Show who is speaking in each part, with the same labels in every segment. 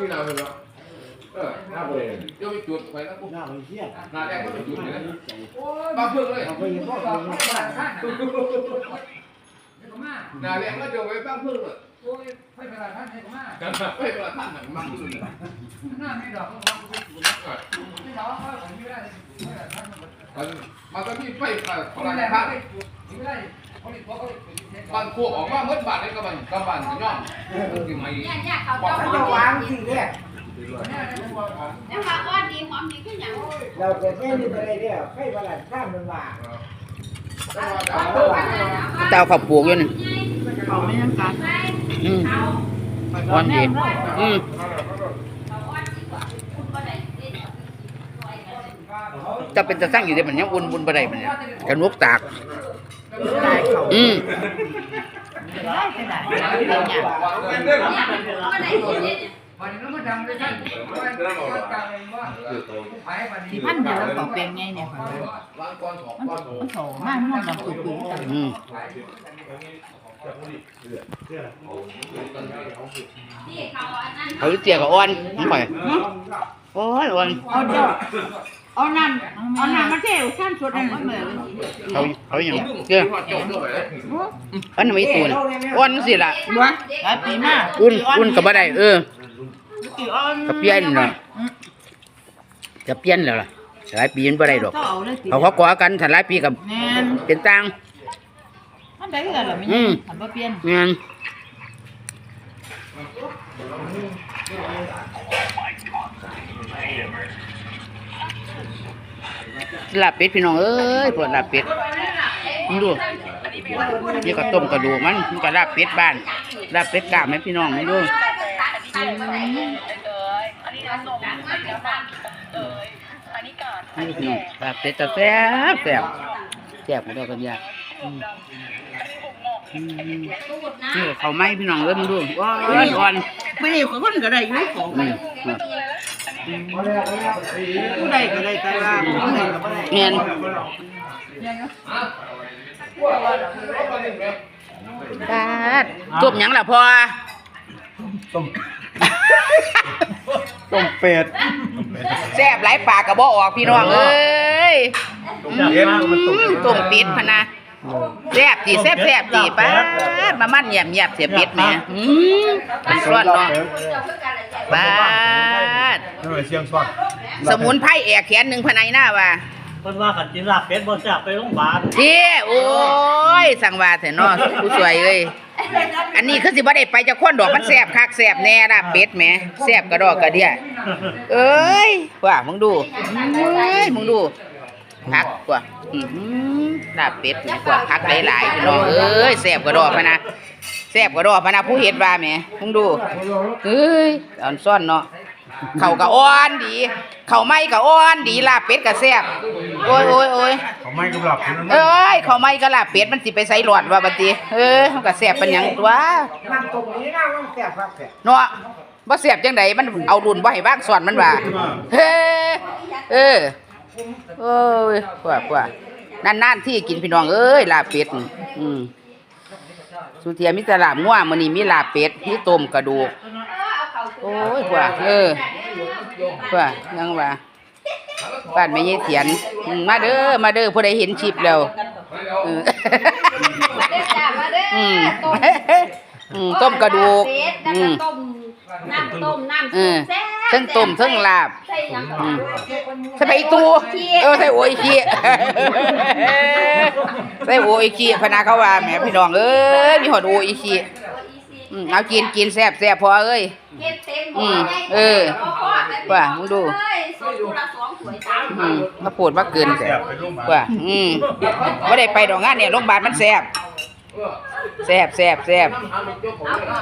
Speaker 1: พี่นาเลยเนาะเออหน้าเลยเดี๋ยวไปจุดไปแล้วปุ๊บ
Speaker 2: หน้ามันเหี้ย
Speaker 1: หน้าแรกก็ไปจุดเลยนะบ้าเพิ่งเลย
Speaker 2: เอาไปยังพ่อเอาไป
Speaker 1: หน้าแรกก็จะไปบ้าเพิ่งเลย
Speaker 3: ไม่เป็นไรท่านให้ผมมา
Speaker 1: กันไม่เป็นไรท่านหนังมั่งเลย
Speaker 3: หน้าไม่ดอกก็วางไปศูนย์ไม่ดอกก็ผมไม่ได้ไม่ได้ท่านมัน
Speaker 1: มันมันก็ที่ไฟพ
Speaker 3: ไม่
Speaker 1: ลัง
Speaker 3: ได้
Speaker 1: พระ
Speaker 3: ไม่ได้เขาดิเขาเขา
Speaker 1: บ้านพวกออกมาเมื่อบาทได้กับบ้านกับบ้านกันย่อมคือไม่
Speaker 4: เนี่ยเนี่ยเขา
Speaker 2: เขา
Speaker 4: เจ้า
Speaker 2: จะวางสิ่งแรก
Speaker 4: แล้วว่าอ้อนดีหอมดีขึ้นอย่าง
Speaker 2: เราเกิดแม่นี่อะไรเนี่ยไฟประหลาดข้ามมันว่า
Speaker 5: เจ้าขับปลูกอยู่นี่
Speaker 4: เขาไม่ต้องการ
Speaker 5: อืม
Speaker 4: เขา
Speaker 5: อ่อนดีอืม
Speaker 4: เขาอ้อนดีกว่าคุณก็ได้ดี
Speaker 5: จะเป็นจะสร้างอยู่เดี๋ยวมันยังอุ่นบุญบ่ได้มันเนี่ยกระนกตาก อืม
Speaker 4: ก็ได้ดีเนี่ย
Speaker 3: วันนี้มันดังเลยท่านว่ากา รว่าขายวันนี้
Speaker 6: ที่พันเดียวก็เป็นไงเนี่ยค่ะ
Speaker 1: ร้านก้อนสองก้อน
Speaker 6: มันโถมากมันแบบปุ๋ยๆกัน
Speaker 5: อืม
Speaker 4: ที่เขาอันนั้น
Speaker 5: เขาเจียกับอ่อนมันไปโอ้ยอ่อน
Speaker 6: เอาเจ้าเอาน้ำเอาน้ำมาเทวชั้นสุดนั่นเหมือน
Speaker 5: เขาเขาอย่างเจ้า
Speaker 1: จบเลย
Speaker 5: อันนั้นไม่ตูนอ่อนสิล่ะ
Speaker 6: บัวหลายปีมาก
Speaker 5: อุ่นอุ่นกับบ่ได้เออ
Speaker 6: กี่อ้อน
Speaker 5: กับเปลี่ยนเนาะจะเปลี่ยนแล้วล่ะหลายปีมันบ่ได้ดอก
Speaker 6: ต้องเอาเลย
Speaker 5: เขาเขาก่อกันถ้าหลายปีกับ
Speaker 6: แน่น
Speaker 5: เป็นต่าง
Speaker 6: มันได้กันหรอไม่
Speaker 5: อืม
Speaker 6: ทำบ่เปลี่ยน
Speaker 5: งาน ลาบเป็ดพี่น้องเอ้ยปวดลาบเป็ดมึงดูนี่ก็ต้มกระดูกมันมันก็ลาบเป็ดบ้านลาบเป็ดกล้ามให้พี่น้องมึงดูนี่พี่น้องลาบเป็ดจะแซ่บแซ่บแซ่บหมดแล้วกันยาอืมอืมนี่ก็เขาวไหม้พี่น้องเอ้ยมึงดูว้าวอ่อน
Speaker 6: ไม่ได้คนก็ได้อยู่ของ
Speaker 5: ๆอืมครับ
Speaker 6: ผู้ใดก็ได้แต่ว่าผู้ใดก็บ่ได้
Speaker 5: เงียนปาดต้มหยังล่ะพ่อ
Speaker 2: ต้มต้มเป็ด
Speaker 5: แซ่บหลายปากกระบอกออกพี่น้องเอ้ยต้มเป็ดพะนะแซ่บจีแซ่บแซ่บจีป้าดมามันเงียบเงียบเสียเป็ดแม่อืมร้อนเนาะป้าด
Speaker 2: นั่นแหละเชียง swat
Speaker 5: สมุนไพรแอกแขนหนึ่งภายในหน้าว่า
Speaker 7: เพิ่นว่ากันกินลาบเป็ดบ่แซ่บไปโรงพยาบาล
Speaker 5: เที่โอ้ยสั่งว่าแต่เนาะผู้สวยเอ้ยอันนี้คือสิบ่ได้ไปจะค้นดอกมันแซ่บคักแซ่บแน่ล่ะเป็ดแหมแซ่บกระดอกกระเดียเอ้ยว่ามึงดูเอ้ยมึงดูพักกว่าอื้อหือลาบเป็ดนี่กว่าพักหลายๆพี่น้องเอ้ยแซ่บกระดอกพะนะแซ่บกระดอกพะนะผู้เฮ็ดว่าแหมมึงดูเอ้ยอ่อนซ่อนเนาะ เขาก็อ่อนดี เขาไม่ก็อ่อนดีลาบเป็ดก็แซ่บโอ้ยโอ้ยโอ้ย
Speaker 2: เขาไม่กำลับ
Speaker 5: เอ้ยเขาไม่กะลาเป็ดมันสิไปใส่หลอดว่าบัดนี้เออมันก็แซ่บเป็นหยังตัว
Speaker 2: นั่งตรงนี้นะมันแซ่บครับแซ่บ
Speaker 5: เนาะบ่แซ่บจังไดมันเอารุ่นบ่ให้บ้างสอนมันว่าเฮ้เออโอ้ยกว่ากว่านานๆที่กินพี่น้องเอ้ยลาบเป็ดนี่อืมสุเทียมีแต่ลาบงัวมื้อนี้มีลาบเป็ดมีต้มกระดูก โอ้ยกว่า เออ กว่ายังว่าบ้านแม่ยายเถียนมาเด้อมาเด้อผู้ใดเห็นคลิปแล้วเออ
Speaker 4: มาเด้อจ้ามาเด้อ
Speaker 5: อืม
Speaker 4: ต้ม
Speaker 5: อืมต้มกระดูกอืม
Speaker 4: ต้มน้ำต้มน้ำ
Speaker 5: เออ
Speaker 4: ปแซ่บ
Speaker 5: เทั้งต้มเทั้งลาบ
Speaker 4: ใส่หยัง
Speaker 5: อืมใส่ไปอีตูเออใส่โอ้ยขี้ใส่โอ้ยขี้พนาเขาว่าแหมพี่น้องเอ้ยมีหอดโอ้ยขี้อืมเอากินกินแซ่บแซ่บพอเอ้ย
Speaker 4: เฮ็ด
Speaker 5: อื
Speaker 4: ม
Speaker 5: เออ ว่ามึงดู
Speaker 4: ดูสองสวยสาม
Speaker 5: อืมมาปวดมาเกินแต่ว่า อืมไม่ได้ไปดอกงานเนี่ยโรงพยาบาลมันแสบ แซ่บแซ่บแซ่บ
Speaker 4: เอา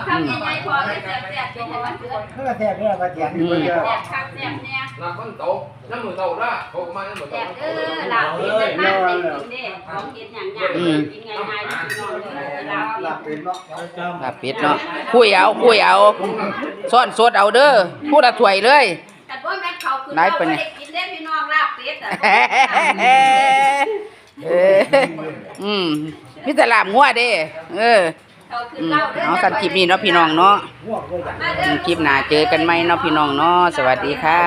Speaker 4: ทำยังไงพอเลยแซ่บๆกินให้มันเกิด
Speaker 2: นั่นแหละแซ่บเนี่ยมาเถียงอยู่เยอะ
Speaker 4: แซ่บคักแซ่บแน่
Speaker 1: น้ำมันโตน้ำมือโตละเขาก็มาน้ำมือโต
Speaker 4: แซ่บเออลาบเป็ดมันเป็นกินเด้ของกินอย่างยากกินง่ายๆพี่น้องเลยลาบ
Speaker 2: หลับเป็นเนาะ
Speaker 5: ลาบเป็ดเนาะคุยเอาคุยเอาซ่อนสดเอาเด้อพูดละถ้วยเลย
Speaker 4: แต่ว่าแม่นเขาคือ
Speaker 5: ไหน
Speaker 4: เรา
Speaker 5: ปะ
Speaker 4: ไม่
Speaker 5: เนี่ย
Speaker 4: ได้กินได้พี่น้องลาบเป็ดอะ
Speaker 5: เอออืม มีแต่ลามหัวเด้ เออ
Speaker 4: เขาคือ
Speaker 5: อืม
Speaker 4: น้อา
Speaker 5: สันคลิปนี้เนาะพี่น้องเนาะ
Speaker 4: อื
Speaker 5: มคลิปหน้าเจอกันไหมเนาะพี่น้องเนาะสวัสดีค่ะ